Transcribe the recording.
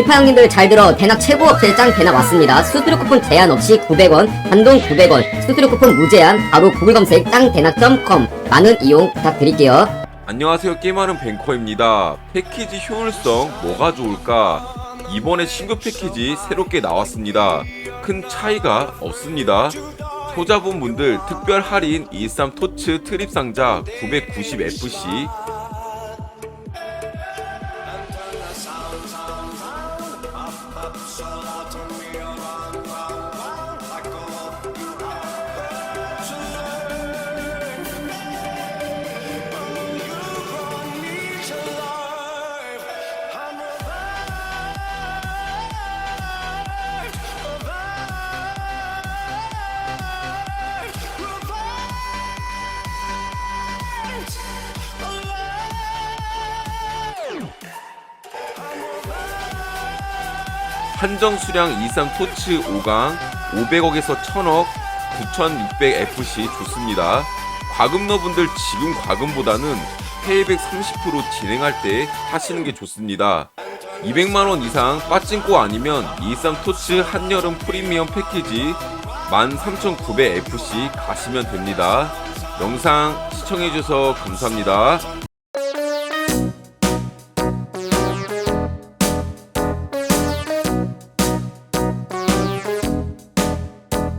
피파 형님들 잘 들어. 대낙 최고 업체 짱 대낙 왔습니다. 수수료 쿠폰 제한 없이 900원 단돈 900원. 수수료 쿠폰 무제한. 바로 구글 검색 짱 대낙.com 많은 이용 부탁드릴게요. 안녕하세요. 게임하는 뱅커입니다. 패키지 효율성 뭐가 좋을까? 이번에 신규 패키지 새롭게 나왔습니다. 큰 차이가 없습니다. 소자분 분들 특별 할인 23 토츠 트립 상자 absolutamente. 한정 수량 23 토츠 5강 500억에서 1000억 9600FC 좋습니다. 과금러분들 지금 과금보다는 페이백 30% 진행할 때 하시는 게 좋습니다. 200만원 이상 빠진코 아니면 23 토츠 한여름 프리미엄 패키지 13900FC 가시면 됩니다. 영상 시청해주셔서 감사합니다.